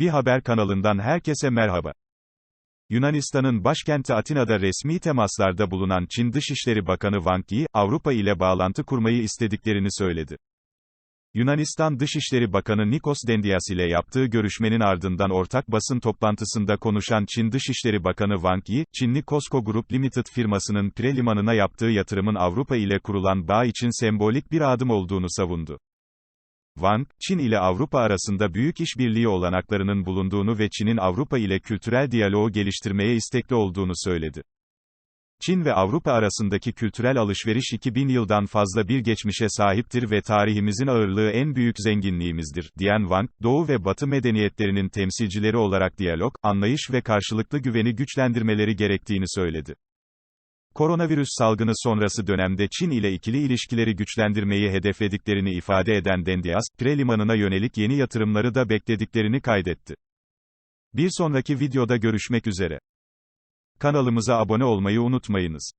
Bir haber kanalından herkese merhaba. Yunanistan'ın başkenti Atina'da resmi temaslarda bulunan Çin Dışişleri Bakanı Wang Yi, Avrupa ile bağlantı kurmayı istediklerini söyledi. Yunanistan Dışişleri Bakanı Nikos Dendias ile yaptığı görüşmenin ardından ortak basın toplantısında konuşan Çin Dışişleri Bakanı Wang Yi, Çinli COSCO Group Limited firmasının Pire Limanı'na yaptığı yatırımın Avrupa ile kurulan bağ için sembolik bir adım olduğunu savundu. Wang, Çin ile Avrupa arasında büyük işbirliği olanaklarının bulunduğunu ve Çin'in Avrupa ile kültürel diyaloğu geliştirmeye istekli olduğunu söyledi. Çin ve Avrupa arasındaki kültürel alışveriş 2000 yıldan fazla bir geçmişe sahiptir ve tarihimizin ağırlığı en büyük zenginliğimizdir, diyen Wang, Doğu ve Batı medeniyetlerinin temsilcileri olarak diyalog, anlayış ve karşılıklı güveni güçlendirmeleri gerektiğini söyledi. Koronavirüs salgını sonrası dönemde Çin ile ikili ilişkileri güçlendirmeyi hedeflediklerini ifade eden Dendias, Pire Limanı'na yönelik yeni yatırımları da beklediklerini kaydetti. Bir sonraki videoda görüşmek üzere. Kanalımıza abone olmayı unutmayınız.